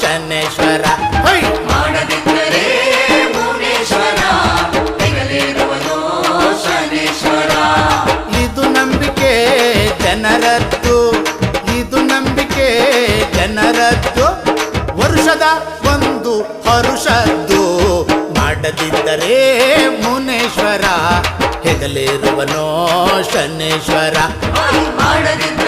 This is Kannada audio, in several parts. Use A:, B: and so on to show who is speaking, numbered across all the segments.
A: ಶನೇಶ್ವರ
B: ಮಾಡದಿದ್ದರೆ ಭುವನೇಶ್ವರ ಶನೇಶ್ವರ.
A: ಇದು ನಂಬಿಕೆ ಜನರದ್ದು ಇದು ನಂಬಿಕೆ ಜನರದ್ದು. ವರುಷದ ಒಂದು ಹರುಷದ್ದು. ಮಾಡದಿದ್ದರೆ ಮುನೇಶ್ವರ ಹೆಗಲೇರುವನೋ ಶನೇಶ್ವರ.
B: ಮಾಡದಿದ್ದರೆ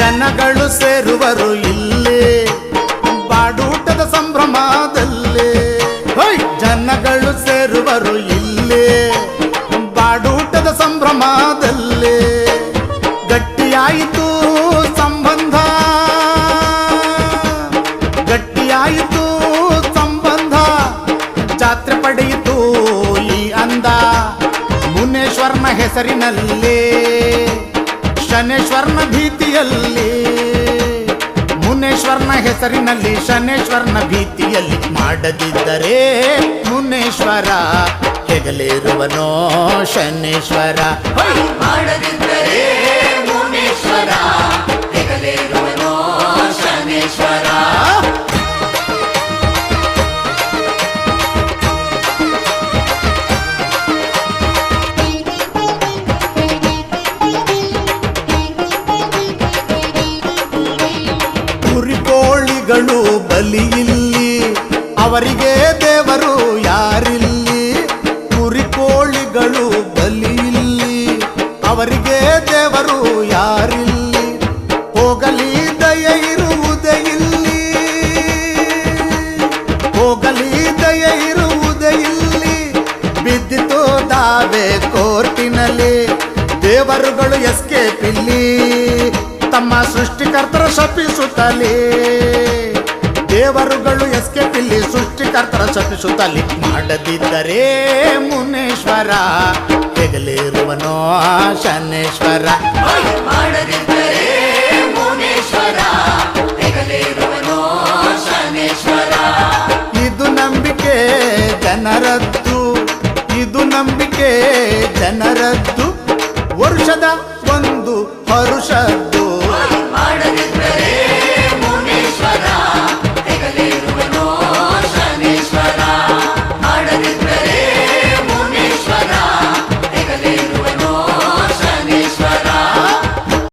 A: ಜನಗಳು ಸೇರುವರು ಇಲ್ಲೇ. ಬಾಡೂಟದ ಸಂಭ್ರಮದಲ್ಲಿ! ಜನಗಳು ಸೇರುವರು ಇಲ್ಲೇ. ಬಾಡೂಟದ ಸಂಭ್ರಮದಲ್ಲಿ. ಗಟ್ಟಿಯಾಯಿತು ಸಂಬಂಧ. ಗಟ್ಟಿಯಾಯಿತು ಸಂಬಂಧ. ಜಾತ್ರೆ ಪಡೆಯಿತು ಈ ಅಂದ. ಮುನೇಶ್ವರನ ಹೆಸರಿನಲ್ಲಿ. ಶನೇಶ್ವರನ ಭೀತಿಯಲ್ಲಿ ಮುನೇಶ್ವರನ ಹೆಸರಿನಲ್ಲಿ ಶನೇಶ್ವರನ ಭೀತಿಯಲ್ಲಿ ಮಾಡದಿದ್ದರೆ ಮುನೇಶ್ವರ ಹೆಗಲೇರುವನೋ ಶನೇಶ್ವರ!
B: ಮಾಡದಿದ್ದರೆ ಭುವನೇಶ್ವರ
A: ಅವರಿಗೆ ದೇವರು ಯಾರಿಲ್ಲಿ? ಕುರಿಕೋಳಿಗಳು ಬಲಿಯಿಲ್ಲಿ. ಅವರಿಗೆ ದೇವರು ಯಾರಿಲ್ಲಿ? ಹೋಗಲಿ ದಯ ಇರುವುದೇ ಇಲ್ಲಿ. ಹೋಗಲಿ ದಯ ಇರುವುದೇ ಇಲ್ಲಿ. ಬಿದ್ದಿತು ದಾವೆ ಕೋರ್ಟಿನಲ್ಲಿ. ದೇವರುಗಳು ಎಸ್ಕೇಪ್ ಇಲ್ಲಿ ತಮ್ಮ ಸೃಷ್ಟಿಕರ್ತರ ಶಪಿಸುತ್ತಲೇ. ದೇವರುಗಳು ಶಪಿಸುತ್ತಲಿ ಮಾಡದಿದ್ದರೆ ಮುನೇಶ್ವರ ಹೆಗಲಿರುವನೋ ಶನೇಶ್ವರ.
B: ಮಾಡದಿದ್ದರೆ ಮುನೇಶ್ವರ ಹೆಗಲೇರುವನು ಶನೇಶ್ವರ.
A: ಇದು ನಂಬಿಕೆ ಜನರದ್ದು ಇದು ನಂಬಿಕೆ ಜನರದ್ದು ವರ್ಷದ ಒಂದು ಹರುಷದ್ದು.
B: ಮಾಡದಿದ್ದರೆ